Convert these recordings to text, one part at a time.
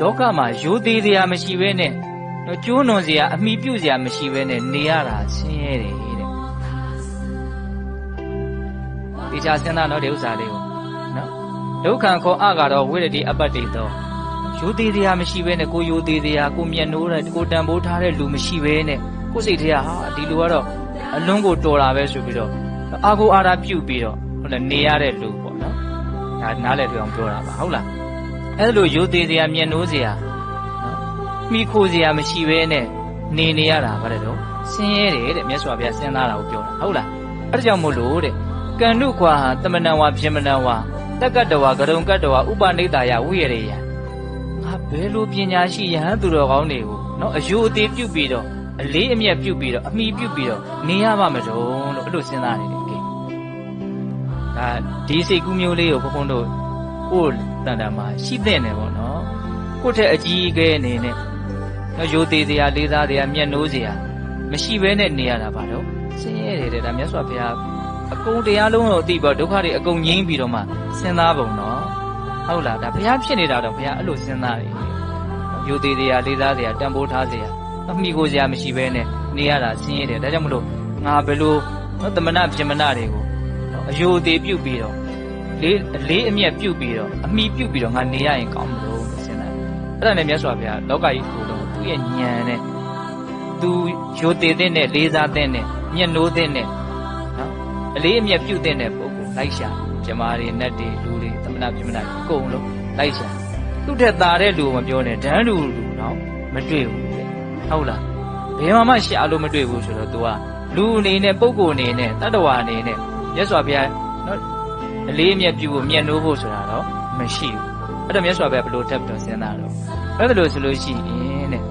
လောကမှာရိုသေတရားမရှိဘဲနဲ့နော်ကျိုးနွန်စရာအမိပြုတ်စရာမရှိဘဲနဲ့နေရတာဆင်းရဲတယ်တဲ့ဒီချာစဉ်းစားတော့ဒီဥစ္စာလေးကိုနော်ဒုက္ခံခောအကတော့ဝိရတိအပတ္တိတော့ရိုသေတရားမရှိဘဲနဲ့ကိုရိုသေတရားကိုမျက်နှိုးတဲ့ကိုတန်ဖိုးထားတဲ့လူမရှိဘဲနဲ့ကိုစိတ်ထဲကဟာဒီလူကတော့အလွန်ကိုတော်တာပဲဆိုပြီးတော့အာကိုအာရာပြုတ်ပြီးတော့ဟုတ်လားနေရတဲ့လူပေါ့နော်ဒါနားလည်ပြအောင်ပြောတာပါဟုတ်လား အဲ့လိုရိုသေစရာမျက်နှိုးစရာနော်မိခိုစရာမရှိဘဲနဲ့နေနေရတာဗါတဲ့တော့ဆင်းရဲတယ်တဲ့မြတ်စွာဘုရားစဉ်းစားတာကိုပြောတာဟုတ်လားအဲ့ဒါကြောင့်မို့လို့တဲ့ကန္နုခွာဟာတမဏံဝါပြမဏံဝါတက္ကတဝါဂရုံကတ္တဝါဥပနိတ္တာယဝိရရေယငါဘယ်လိုပညာရှိယဟန်သူတော်ကောင်းတွေကိုနော်အယုအသေးပြုတ်ပြီးတော့အလေးအမြတ်ပြုတ်ပြီးတော့အမိပြုတ်ပြီးတော့နေရပါမတုံးလို့အဲ့လိုစဉ်းစားနေတယ်ကဲဒါဒီစိတ်ကူးမျိုးလေးကိုဘုန်းဘုန်းတို့ ကိုယ်တန်တမှာရှိတဲ့နေပေါ့နော်ကိုယ့်ထက်အကြီးအကဲအနေနဲ့နော်ရိုသေစရာလေးစားစရာမျက်နှိုးစရာမရှိဘဲနဲ့နေရတာပါတော့ဆင်းရဲတယ်တဲ့ဒါမြတ်စွာဘုရားအကုန်တရားလုံးကိုအသိပေါ့ဒုက္ခတွေအကုန်ငြိမ်းပြီးတော့မှစဉ်းစားပုံနော်ဟုတ်လားဒါဘုရားဖြစ်နေတာတော့ဘုရားအဲ့လိုစဉ်းစားတယ်ရိုသေစရာလေးစားစရာတန်ဖိုးထားစရာအမိကိုစရာမရှိဘဲနဲ့နေရတာဆင်းရဲတယ်ဒါကြောင့်မလို့ငါဘယ်လိုနော်တမနာပြမနာတွေကိုနော်အယုအသေးပြုတ်ပြီးတော့ လေးအလေးအမျက်ပြုတ်ပြီးတော့အမိပြုတ်ပြီးတော့ငါနေရရင်ကောင်းမလို့စဉ်းစားတယ်အဲ့ဒါနဲ့မြတ်စွာဘုရားလောကကြီးကိုတော့သူ့ရဲ့ဉာဏ်နဲ့သူရိုသေတဲ့နဲ့လေးစားတဲ့နဲ့မျက်နှိုးတဲ့နဲ့နော်အလေးအမျက်ပြုတ်တဲ့နဲ့ပုဂ္ဂိုလ်လိုက်ရှာဇမားတွေနတ်တွေလူတွေသမဏပြမနာတွေအကုန်လုံးလိုက်ရှာသူ့ထက်သာတဲ့လူကိုမပြောနဲ့ဒန်းလူလူနော်မတွေ့ဘူးတဲ့ဟုတ်လားဘယ်မှာမှရှာလို့မတွေ့ဘူးဆိုတော့ तू ကလူအနေနဲ့ပုဂ္ဂိုလ်အနေနဲ့တတ္တဝါအနေနဲ့မြတ်စွာဘုရားနော် အလေးအမြတ်ပြုဖို့မျက်နှိုးဖို့ဆိုတာတော့မရှိဘူးအဲ့တော့မြတ်စွာဘုရားဘယ်လိုထပ်ပြီးတော့စဉ်းစားတော့အဲ့ဒါလို့ဆိုလို့ရှိရင်တဲ့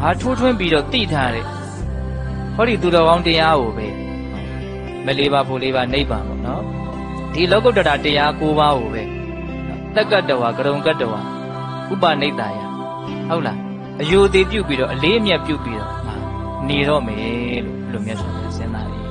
ငါထိုးထွင်းပြီးတော့တိထားတဲ့ဟောဒီသူတော်ကောင်းတရားကိုပဲမလေးပါဖို့လေးပါနိဗ္ဗာန်ပေါ့နော်ဒီလောကုတ္တရာတရား၉ပါးကိုပဲတက္ကတဝါကရုံကတ္တဝါဥပနိတ္တယဟုတ်လားအယုသေးပြုတ်ပြီးတော့အလေးအမြတ်ပြုတ်ပြီးတော့ငါနေတော့မယ်လို့ဘယ်လိုမြတ်စွာဘုရားစဉ်းစားတယ်